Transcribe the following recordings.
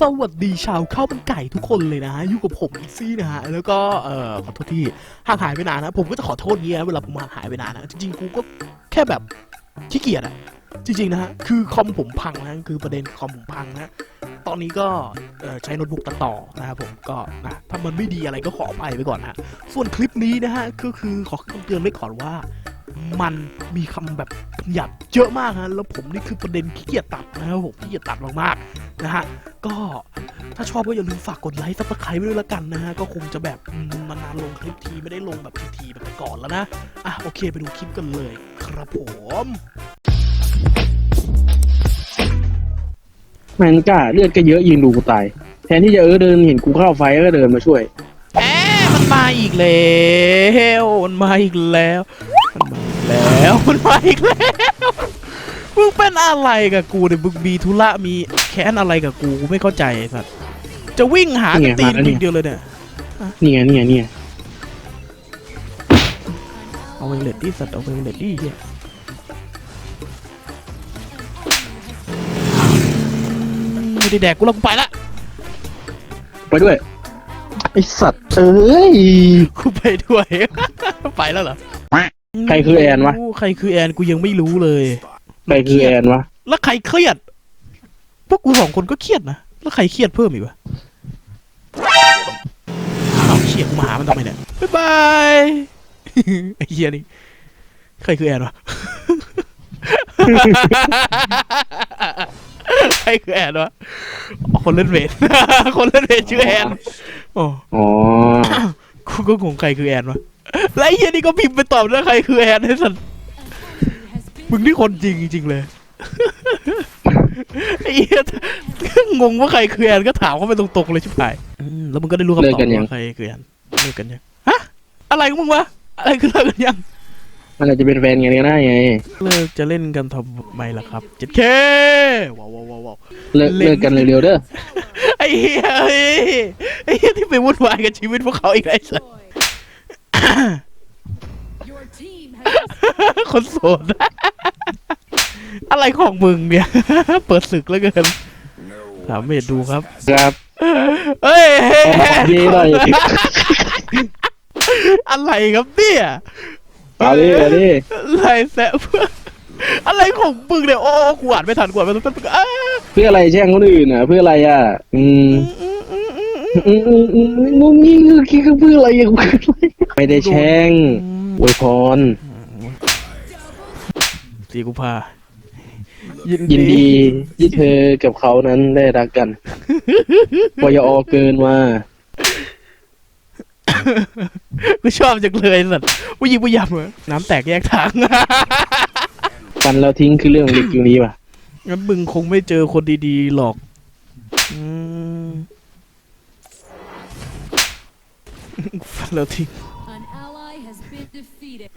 สวัสดีชาวข้าวมันไก่ทุกคนเลยนะอยู่กับผมอีซี่นะฮะแล้วก็เอ่อขอโทษที่ห่างหายไปนานนะ ผมก็จะขอโทษเงี้ยเวลาผมห่างหายไปนานนะจริงๆกูก็แค่แบบขี้เกียจอะจริงๆนะฮะคือคอมผมพังนะคือประเด็นคอมผมพังนะตอนนี้ก็ใช้โน้ตบุ๊กตัดต่อนะครับผมก็นะถ้ามันไม่ดีอะไรก็ขอไปไปก่อนนะฮะส่วนคลิปนี้นะฮะก็คือขอคำเตือนไว้ก่อนว่ามันมีคำแบบหยาบเยอะมากฮะแล้วผมนี่คือประเด็นขี้เกียจตัดนะครับผมขี้เกียจตัดมากๆ นะฮะ ก็ถ้าชอบก็อย่าลืมฝากกดไลค์ซับสไครต์ไว้ด้วยละกันนะฮะ ก็คงจะแบบอืมนานๆลงคลิปทีไม่ได้ลงแบบทีๆแบบแต่ก่อนแล้วนะ อะโอเคไปดูคลิปกันเลยครับผมแมนก้าเลือดก็เยอะยืนดูกูตาย แทนที่จะเออเดินเห็นกูเข้าไฟก็เดินมาช่วยแหมมันมาอีกแล้วมันมาอีกแล้ว มันมาอีกแล้วมันมาอีกแล้ว มึงเป็นอะไรกับกูเนี่ยมึงมีธุระมีแค้นอะไรกับกูกูไม่เข้าใจไอ้สัตว์จะวิ่งหากันตีนอย่างเดียวเลยเนี่ยนี่ไงนี่ไงนี่ไงเอาเวงเลดดี้สัตว์เอาเวงเลดดี้เฮียไม่ได้แดกกูแล้วกูไปละไปด้วย ไอสัตว์เอ้ย กูไปด้วย ไปแล้วเหรอใครคือแอนวะใครคือแอนกูยังไม่รู้เลย ใครคือแอนวะ แล้วใครเครียด พวกกูสองคนก็เครียดนะ แล้วใครเครียดเพิ่มอีกวะเอาเฉียดกูมาหามันทำไมเนี่ย บ๊ายบาย ไอ้เหี้ยนี่ใครคือแอนวะ ใครคือแอนวะอ๋อคนเล่นเวท คนเล่นเวทชื่อแอนโอ้อ๋อกูก็งงใครคือแอนวะ แล้วไอ้เหี้ยนี่ก็พิมพ์ไปตอบแล้วใครคือแอนไอ้สัส มึงนี่คนจริงจริงๆเลยไอ้เหี้ยงงว่าใครคือแอนก็ถามเขาไปตรงๆเลยชิบหายอืมแล้วมึงก็ได้รู้คำตอบว่าใครคือแอนเลิกกันยังฮะอะไรของมึงวะอะไรคือเลิกกันยัง มันอาจจะเป็นแฟนกันก็ได้ไง เลิกจะเล่นกันทำไมล่ะครับเจ็ดเคว้าวว้าวว้าวว้าว เลิกเล่น เลิกกันเร็วๆเด้อ ไอ้เหี้ยเอ้ยไอ้เหี้ยที่ไปวุ่นวายกับชีวิตพวกเขาอีกไอ้สัส Your team has คนโสด อะไรของมึงเนี่ย เปิดศึกแล้วเกินถามเมดดูครับ ครับเฮ้ยดีหน่อยอะไรครับเนี่ยเอาดิเอาดิอะไรแซะเพื่อนอะไรของมึงเนี่ยโอ้กูอ่านไม่ทันกูอ่านไม่ทันอ้าเพื่ออะไรแช่งคนอื่นอะ เพื่ออะไรอะ อืมอืมอืมอืมอืมงงงี้คือคิดคือเพื่ออะไรอะไม่ได้แช่งอวยพรสีกุพา ยินดีที่เธอกับเขานั้นได้รักกันปยอเกินมากูชอบจังเลยสัตว์ผู้หญิงผู้ยำเหรอน้ำแตกแยกทาง ฟันแล้วทิ้งคือเรื่องเล็กอยู่นี้ป่ะงั้นมึงคงไม่เจอคนดีๆหรอกอืมฟันแล้วทิ้ง an ally has been defeated.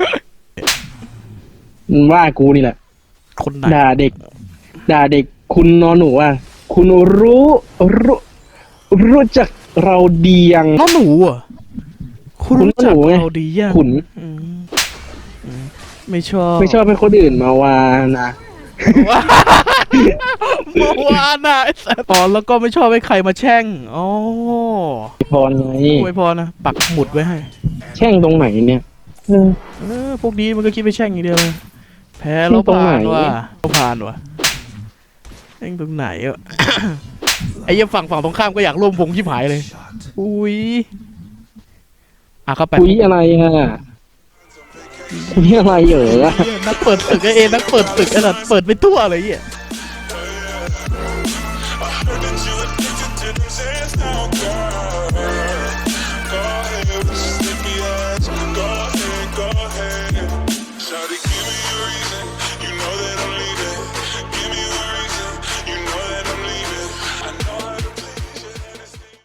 มันว่ากูนี่แหละคนไหนด่าเด็ก ด่าเด็กคุณนอนหนูว่าคุณรู้รู้รู้จักเราดียังน้องหนูอะคุณรู้จักคุณหนูไงเราดียังขุน อืมอืมไม่ชอบไม่ชอบให้คนอื่นมาว่านะ เมื่อวานน่ะไอ้สัสอ๋อแล้วก็ไม่ชอบให้ใครมาแช่งอ๋อพรไงไว้พอนะปักหมุดไว้ให้ แช่งตรงไหนเนี่ยเออ เออพวกนี้มันก็คิดไปแช่งอย่างเดียวเลยแพ้แช่แล้วงตรงไหนผ่านว่ะเราผ่านว่ะ แม่งตรงไหนอะ ไอ้ยังฝั่งฝั่งตรงข้ามก็อยากร่วมวงชิบหายเลย อุ้ยอะเข้าไปคุยอะไรฮะคุยอะไรเหรออะนักเปิดตึกไอ้เอนักเปิดตึกขนาดเปิดไปทั่วเลยเหี้ย I.